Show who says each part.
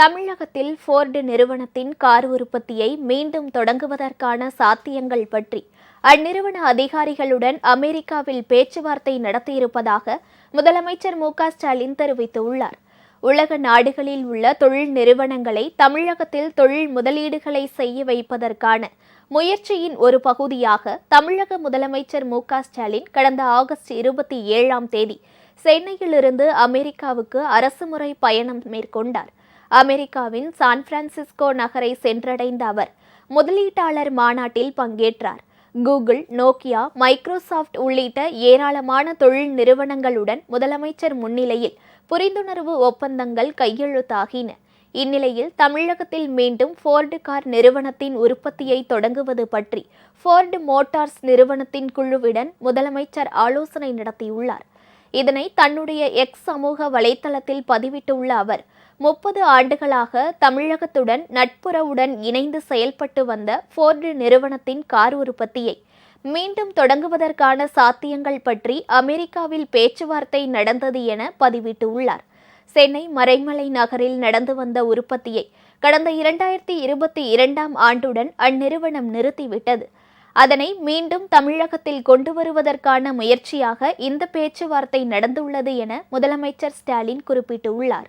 Speaker 1: தமிழகத்தில் ஃபோர்டு நிறுவனத்தின் கார் உற்பத்தியை மீண்டும் தொடங்குவதற்கான சாத்தியங்கள் பற்றி. அந்நிறுவன அதிகாரிகளுடன் அமெரிக்காவில் பேச்சுவார்த்தை நடத்தியிருப்பதாக முதலமைச்சர் மு க ஸ்டாலின் தெரிவித்துள்ளார். உலக நாடுகளில் உள்ள தொழில் நிறுவனங்களை தமிழகத்தில் தொழில் முதலீடுகளை செய்ய வைப்பதற்கான முயற்சியின் ஒரு பகுதியாக தமிழக முதலமைச்சர் மு ஸ்டாலின் கடந்த ஆகஸ்ட் இருபத்தி ஏழாம் தேதி சென்னையிலிருந்து அமெரிக்காவுக்கு அரசுமுறை பயணம் மேற்கொண்டார். அமெரிக்காவின் சான் பிரான்சிஸ்கோ நகரை சென்றடைந்த அவர் முதலீட்டாளர் மாநாட்டில் பங்கேற்றார். கூகுள் நோக்கியா மைக்ரோசாஃப்ட் உள்ளிட்ட ஏராளமான தொழில் நிறுவனங்களுடன் முதலமைச்சர் முன்னிலையில் புரிந்துணர்வு ஒப்பந்தங்கள் கையெழுத்தாகின. இந்நிலையில் தமிழகத்தில் மீண்டும் ஃபோர்டு கார் நிறுவனத்தின் உற்பத்தியை தொடங்குவது பற்றி ஃபோர்டு மோட்டார்ஸ் நிறுவனத்தின் குழுவுடன் முதலமைச்சர் ஆலோசனை நடத்தியுள்ளார். இதனை தன்னுடைய எக்ஸ் சமூக வலைத்தளத்தில் பதிவிட்டுள்ள அவர் முப்பது ஆண்டுகளாக தமிழகத்துடன் நட்புறவுடன் இணைந்து செயல்பட்டு வந்த ஃபோர்டு நிறுவனத்தின் கார் உற்பத்தியை மீண்டும் தொடங்குவதற்கான சாத்தியங்கள் பற்றி அமெரிக்காவில் பேச்சுவார்த்தை நடந்தது என பதிவிட்டுள்ளார். சென்னை மறைமலை நகரில் நடந்து வந்த உற்பத்தியை கடந்த இரண்டாயிரத்தி இருபத்தி இரண்டாம் ஆண்டுடன் அந்நிறுவனம் நிறுத்திவிட்டது. அதனை மீண்டும் தமிழகத்தில் கொண்டு வருவதற்கான முயற்சியாக இந்த பேச்சுவார்த்தை நடந்துள்ளது என முதலமைச்சர் ஸ்டாலின் குறிப்பிட்டுள்ளார்.